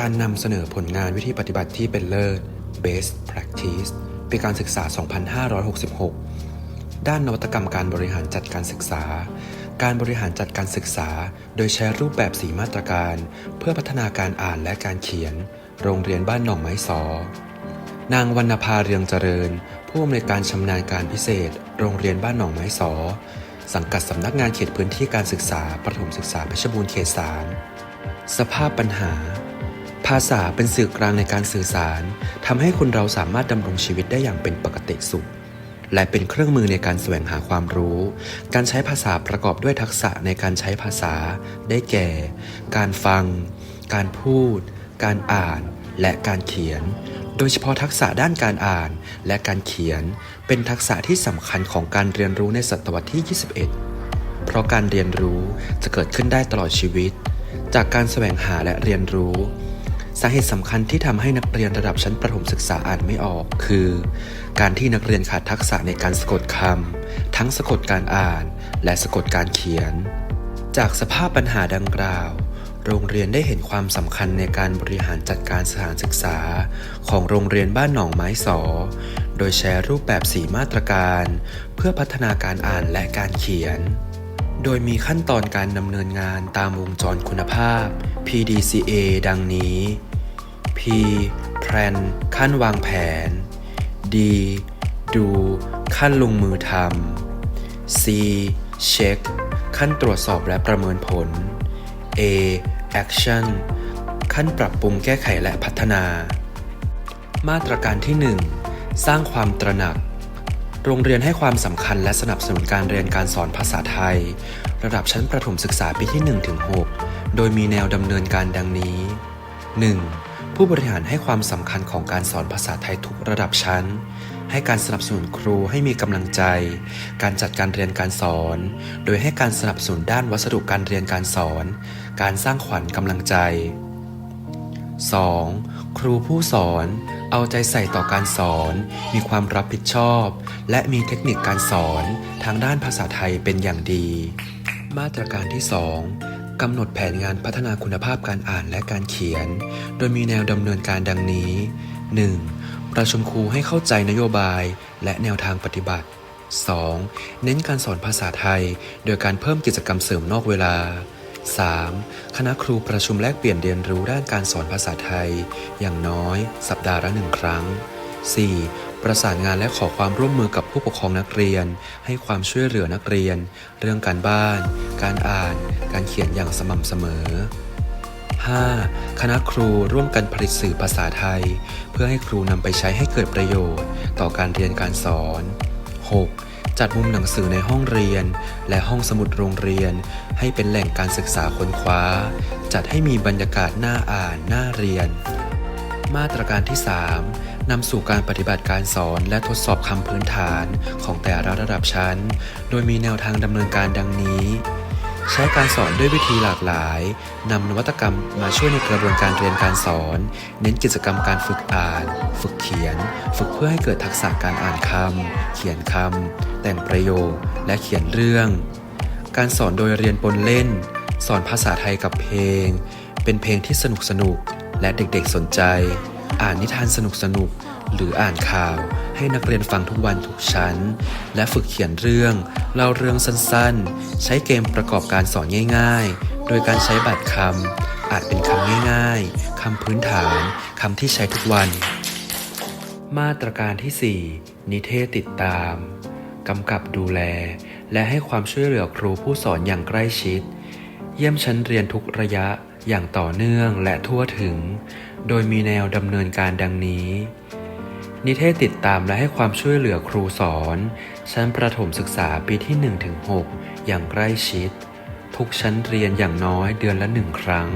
การนำเสนอผลงานวิธีปฏิบัติที่เป็นเลิศ Best Practice ปีการศึกษา 2566 ด้านนวัตกรรมการบริหารจัดการศึกษา การบริหารจัดการศึกษา โดยใช้รูปแบบสีมาตรการ เพื่อพัฒนาการอ่านและการเขียน โรงเรียนบ้านหนองไม้สอนางวรรณภาเรืองเจริญ ผู้อำนวยการชำนาญการพิเศษ โรงเรียนบ้านหนองไม้สอ สังกัดสำนักงานเขตพื้นที่การศึกษา ประถมศึกษาเพชรบูรณ์เขต 3 สภาพปัญหาาษาเป็นสื่อกลางในการสื่อสารทำให้คนเราสามารถดำรงชีวิตได้อย่างเป็นปกติสุข และเป็นเครื่องมือในการแสวงหาความรู้ การใช้ภาษาประกอบด้วยทักษะในการใช้ภาษา ได้แก่ การฟัง การพูด การอ่าน และการเขียน โดยเฉพาะทักษะด้านการอ่านและการเขียน เป็นทักษะที่สำคัญของการเรียนรู้ในศตวรรษที่ 21 เพราะการเรียนรู้จะเกิดขึ้นได้ตลอดชีวิต จากการแสวงหาและเรียนรู้ สาเหตุสำคัญที่ทำให้นักเรียนระดับชั้นประถมศึกษาอ่านไม่ออก คือ การที่นักเรียนขาดทักษะในการสะกดคำทั้งสะกดการอ่าน และสะกดการเขียน จากสภาพปัญหาดังกล่าว โรงเรียนได้เห็นความสำคัญในการบริหารจัดการสถานศึกษา ของโรงเรียนบ้านหนองไม้สอ โดยแชร์รูปแบบสีมาตรการ เพื่อพัฒนาการอ่านและการเขียนโดยมีขั้นตอนการดำเนินงานตามวงจรคุณภาพ PDCA ดังนี้ P Plan ขั้นวางแผน D ดูขั้นลงมือทำ C Check ขั้นตรวจสอบและประเมินผล A Action ขั้นปรับปรุงแก้ไขและพัฒนา มาตรการที่ 1 สร้างความตระหนัก โรงเรียนให้ความสำคัญและสนับสนุนการเรียนการสอนภาษาไทย ระดับชั้นประถมศึกษาปีที่ 1-6 โดยมีแนวดำเนินการดังนี้ 1. ผู้บริหารให้ความสำคัญของการสอนภาษาไทยทุกระดับชั้น ให้การสนับสนุนครูให้มีกำลังใจ การจัดการเรียนการสอน โดยให้การสนับสนุนด้านวัสดุการเรียนการสอน การสร้างขวัญกำลังใจ 2. ครูผู้สอน เอาใจใส่ต่อการสอน มีความรับผิดชอบ และมีเทคนิคการสอนทางด้านภาษาไทยเป็นอย่างดี มาตรการที่ 2 กำหนดแผนงานพัฒนาคุณภาพการอ่านและการเขียน โดยมีแนวดำเนินการดังนี้ 1. ประชุมครูให้เข้าใจนโยบายและแนวทางปฏิบัติ 2. เน้นการสอนภาษาไทย โดยการเพิ่มกิจกรรมเสริมนอกเวลา 3. คณะครูประชุมแลกเปลี่ยนเรียนรู้ด้านการสอนภาษาไทย อย่างน้อย สัปดาห์ละหนึ่งครั้ง 4. ประสานงานและขอความร่วมมือกับผู้ปกครองนักเรียน ให้ความช่วยเหลือนักเรียน เรื่องการบ้าน การอ่าน การเขียนอย่างสม่ำเสมอ 5. คณะครูร่วมกันผลิตสื่อภาษาไทย เพื่อให้ครูนำไปใช้ให้เกิดประโยชน์ ต่อการเรียนการสอน 6. จัดมุมหนังสือในห้องเรียน และห้องสมุดโรงเรียน ให้เป็นแหล่งการศึกษาค้นคว้า จัดให้มีบรรยากาศน่าอ่านน่าเรียน มาตรการที่ 3 นำสู่การปฏิบัติการสอนและทดสอบคำพื้นฐานของแต่ละระดับชั้น โดยมีแนวทางดำเนินการดังนี้ ใช้การสอนด้วยวิธีหลากหลาย นำนวัตกรรมมาช่วยในกระบวนการเรียนการสอน เน้นกิจกรรมการฝึกอ่าน ฝึกเขียน ฝึกเพื่อให้เกิดทักษะการอ่านคำ เขียนคำ แต่งประโยค และเขียนเรื่อง การสอนโดยเรียนปนเล่น สอนภาษาไทยกับเพลง เป็นเพลงที่สนุกสนุก และเด็กๆสนใจ อ่านนิทานสนุกสนุกๆหรืออ่านข่าวให้นักเรียนฟังทุกวันทุกชั้น และฝึกเขียนเรื่องเล่าเรื่องสั้นๆ ใช้เกมประกอบการสอนง่าย ๆ โดยการใช้บัตรคำอาจเป็นคำง่ายๆคำพื้นฐานคำที่ใช้ทุกวัน มาตรการที่ 4 นิเทศติดตามกำกับดูแล และให้ความช่วยเหลือครูผู้สอนอย่างใกล้ชิด เยี่ยมชั้นเรียนทุกระยะ อย่างต่อเนื่องและทั่วถึง โดยมีแนวดำเนินการดังนี้ นิเทศติดตามและให้ความช่วยเหลือครูสอน ชั้นประถมศึกษาปีที่ 1-6 อย่างใกล้ชิด ทุกชั้นเรียนอย่างน้อยเดือนละหนึ่งครั้ง